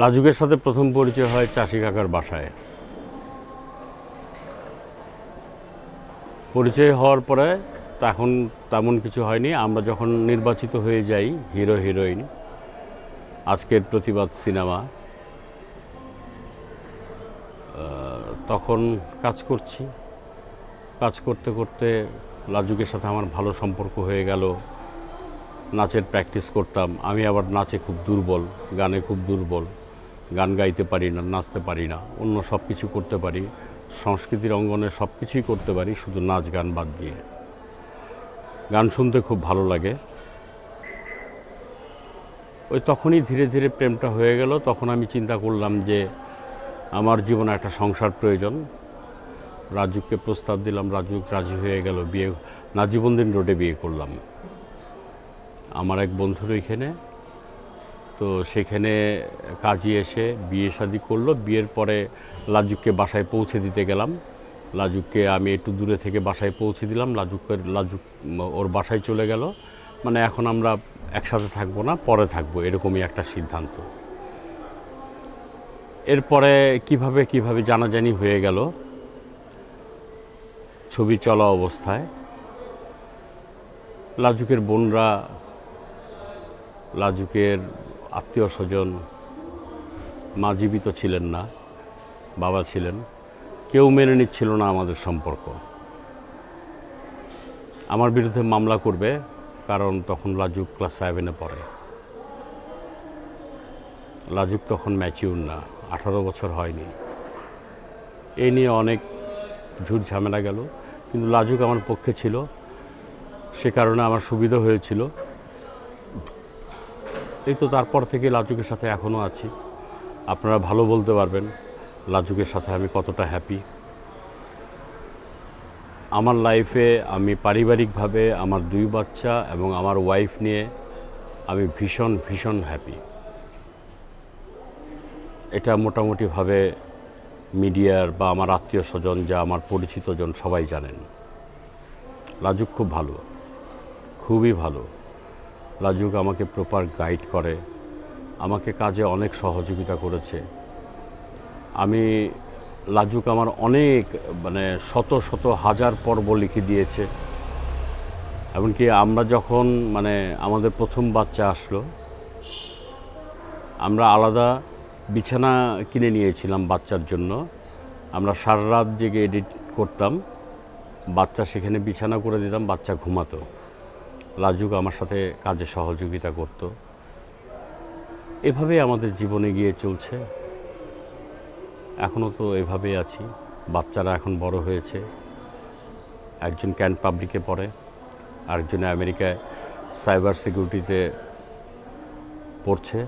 লাজুকের সাথে প্রথম পরিচয় হয় চাষি কাকার বাসায়। পরিচয় হওয়ার পরে তখন তেমন কিছু হয়নি। আমরা যখন নির্বাচিত হয়ে যাই, হিরো, হিরোইন, আজকের প্রতিবাদ সিনেমা তখন কাজ করছি। কাজ করতে করতে লাজুকের সাথে আমার ভালো সম্পর্ক হয়ে গেল। নাচের প্র্যাকটিস করতাম। আমি আবার নাচে খুব দুর্বল, গানে খুব দুর্বল। গান গাইতে পারি না, নাচতে পারি না, অন্য সব কিছু করতে পারি, সংস্কৃতির অঙ্গনে সব কিছুই করতে পারি, শুধু নাচ গান বাদ দিয়ে। গান শুনতে খুব ভালো লাগে। ওই তখনই ধীরে ধীরে প্রেমটা হয়ে গেল, তখন আমি চিন্তা করলাম যে আমার জীবনে একটা সংসার প্রয়োজন। রাজুকে প্রস্তাব দিলাম, রাজুক রাজি হয়ে গেল, বিয়ে নাজিবন্দিন রোডে বিয়ে করলাম। আমার এক বন্ধুর ওইখানে তো সেখানে কাজী এসে বিয়ে শাদি করল। বিয়ের পরে লাজুককে বাসায় পৌঁছে দিতে গেলাম। লাজুককে আমি একটু দূরে থেকে বাসায় পৌঁছে দিলাম। লাজুকের, লাজুক ওর বাসায় চলে গেল। মানে এখন আমরা একসাথে থাকব না, পরে থাকব, এরকমই একটা সিদ্ধান্ত। এরপরে কীভাবে কীভাবে জানাজানি হয়ে গেল? ছবি চলা অবস্থায়। লাজুকের বোনরা, লাজুকের আত্মীয় স্বজন, মা জীবিত ছিলেন না, বাবা ছিলেন, কেউ মেনে নিচ্ছিল না আমাদের সম্পর্ক। আমার বিরুদ্ধে মামলা করবে, কারণ তখন লাজুক ক্লাস সেভেনে পড়ে। লাজুক তখন ম্যাচিউর না, আঠারো বছর হয়নি। এই নিয়ে অনেক ঝুট ঝামেলা গেল, কিন্তু লাজুক আমার পক্ষে ছিল। সে কারণে আমার সুবিধা হয়েছিল। এই তো তারপর থেকে লাজুকের সাথে এখনও আছি। আপনারা ভালো বলতে পারবেন, লাজুকের সাথে আমি কতটা হ্যাপি আমার লাইফে আমি পারিবারিকভাবে আমার দুই বাচ্চা এবং আমার ওয়াইফ নিয়ে আমি ভীষণ ভীষণ হ্যাপি এটা মোটামুটিভাবে মিডিয়ার বা আমার আত্মীয় স্বজন যা আমার পরিচিতজন সবাই জানেন। লাজুক খুব ভালো, খুবই ভালো। লাজুক আমাকে প্রপার গাইড করে, আমাকে কাজে অনেক সহযোগিতা করেছে। আমি লাজুক আমার অনেক মানে শত শত হাজার পর্ব লিখে দিয়েছে। এমনকি আমরা যখন মানে আমাদের প্রথম বাচ্চা আসলো, আমরা আলাদা বিছানা কিনে নিয়েছিলাম বাচ্চার জন্য। আমরা সারা রাত জেগে এডিট করতাম, বাচ্চা সেখানে বিছানা করে দিতাম, বাচ্চা ঘুমাতো। লাজুক আমার সাথে কাজে সহযোগিতা করত। এভাবেই আমাদের জীবনে গিয়ে চলছে। এখনও তো এভাবেই আছি। বাচ্চারা এখন বড় হয়েছে। একজন ক্যান্ট পাবলিকে পড়ে, আরেকজন আমেরিকায় সাইবার সিকিউরিটিতে পড়ছে।